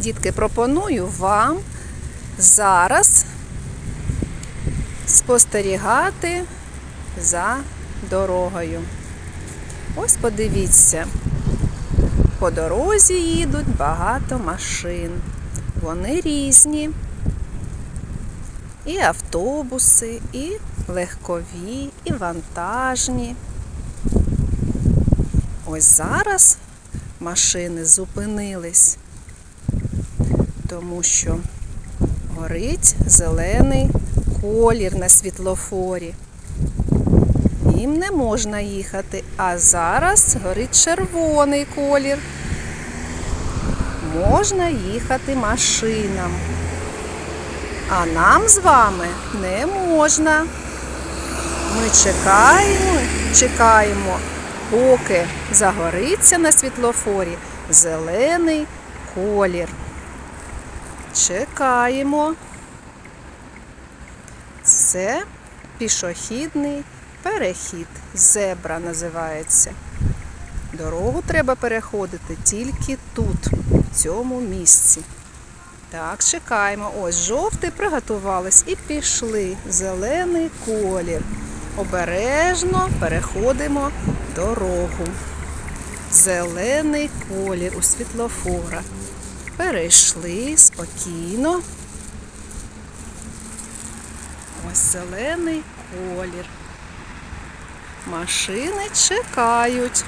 Дітки, пропоную вам зараз спостерігати за дорогою. Ось подивіться, по дорозі їдуть багато машин. Вони різні. І автобуси, і легкові, і вантажні. Ось зараз машини зупинились, тому що горить зелений колір на світлофорі. Їм не можна їхати, а зараз горить червоний колір. Можна їхати машинам. А нам з вами не можна. Ми чекаємо, чекаємо, поки загориться на світлофорі зелений колір. Чекаємо. Це пішохідний перехід. Зебра називається. Дорогу треба переходити тільки тут, в цьому місці. Так, чекаємо. Ось жовтий приготувались і пішли. Зелений колір. Обережно переходимо дорогу. Зелений колір у світлофора. Перейшли спокійно. Ось зелений колір. Машини чекають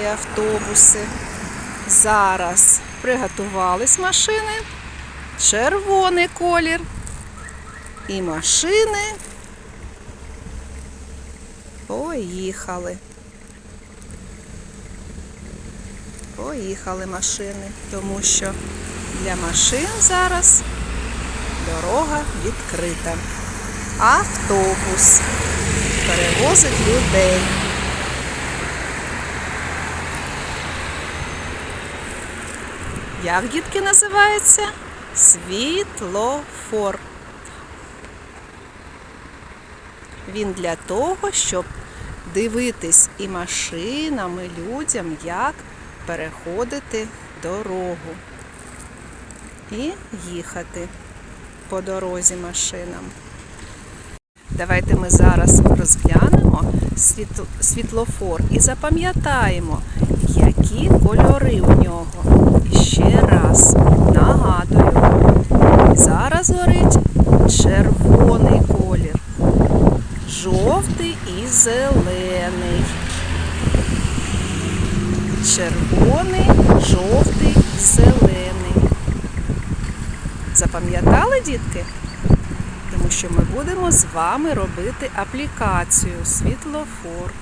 і автобуси. Зараз приготувались машини. Червоний колір. І машини поїхали. Поїхали машини, тому що для машин зараз дорога відкрита. Автобус перевозить людей. Як дітки називається? Світлофор. Він для того, щоб дивитись і машинам, і людям, як переходити дорогу і їхати по дорозі машинам. Давайте ми зараз розглянемо світлофор і запам'ятаємо, які кольори у нього. І ще раз нагадую, зараз горить червоний колір, жовтий і зелений. Червоний, жовтий, зелений. Запам'ятали, дітки? Тому що ми будемо з вами робити аплікацію світлофор.